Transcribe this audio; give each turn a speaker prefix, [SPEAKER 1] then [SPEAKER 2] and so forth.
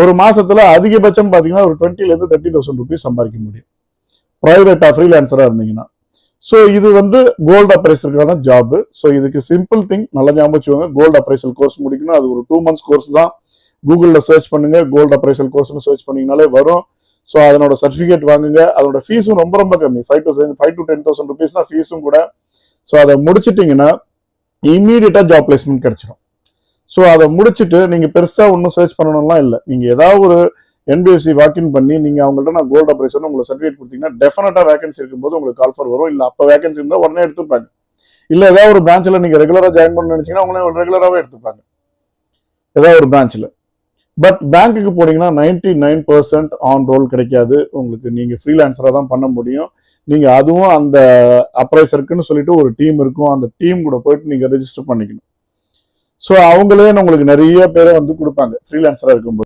[SPEAKER 1] ஒரு மாசத்துல அதிகபட்சம் பாத்தீங்கன்னா ஒரு டுவெண்ட்டில இருந்து தேர்ட்டி தௌசண்ட் ருபீஸ் சம்பாதிக்க முடியும். பிரைவேட்டா ஃப்ரீலான்சரா இருந்தீங்கன்னா. ஸோ இது வந்து கோல்டு அப்ரைசருக்கான ஜாப் ஸோ இதுக்கு சிம்பிள் திங் நல்லா ஞாபகம் வச்சுக்கோங்க. கோல்டு அப்ரைசல் கோர்ஸ் முடிக்கணும் அது ஒரு டூ மந்த்ஸ் கோர்ஸ் தான். கூகுளில் சர்ச் பண்ணுங்க. கோல்டு அப்ரைசல் கோர்ஸ்னு சர்ச் பண்ணீங்கனாலே வரும். ஸோ அதனோட சர்டிஃபிகேட் வாங்குங்க. அதோட ஃபீஸும் ரொம்ப ரொம்ப கம்மி. Five to five to ten thousand rupees தான் ஃபீஸும் கூட. ஸோ அதை முடிச்சிட்டிங்கன்னா இம்மீடியட்டாக ஜாப் பிளேஸ்மெண்ட் கிடைச்சிடும் ஸோ அதை முடிச்சுட்டு நீங்கள் பெருசாக ஒன்றும் சர்ச் பண்ணணும்லாம் இல்லை. நீங்கள் ஏதாவது ஒரு என்பிஎஸ்சி வாக்கின் பண்ணி நீங்கள் அவங்கள்ட்ட நான் கோல்டு ஆப்ரேஷன் உங்களுக்கு சர்டிஃபிகேட் கொடுத்தீங்கன்னா டெஃபினட்டாக வேகன்சி இருக்கும்போது உங்களுக்கு கால் ஃபார் வரும். இல்லை அப்போ வேகன்சி இருந்தால் உடனே எடுத்துப்பாங்க. இல்லை ஏதாவது ஒரு பிரான்ச்சில் நீங்கள் ரெகுலராக ஜாயின் பண்ண நினச்சிங்கன்னா அவங்களே ரெகுலராகவே எடுத்துப்பாங்க. ஏதாவது ஒரு பிரான்ச்சில் பட் பேங்க்குக்கு போனீங்கன்னா ninety nine percent on roll கிடைக்காது. உங்களுக்கு நீங்கள் ஃப்ரீலான்சராக தான் பண்ண முடியும். நீங்கள் அதுவும் அந்த அப்ரைசருக்குன்னு சொல்லிட்டு ஒரு டீம் இருக்கும். அந்த டீம் கூட போயிட்டு நீங்கள் ரெஜிஸ்டர் பண்ணிக்கணும். ஸோ அவங்களே உங்களுக்கு நிறைய பேரை வந்து கொடுப்பாங்க ஃப்ரீலான்சராக இருக்கும்போது.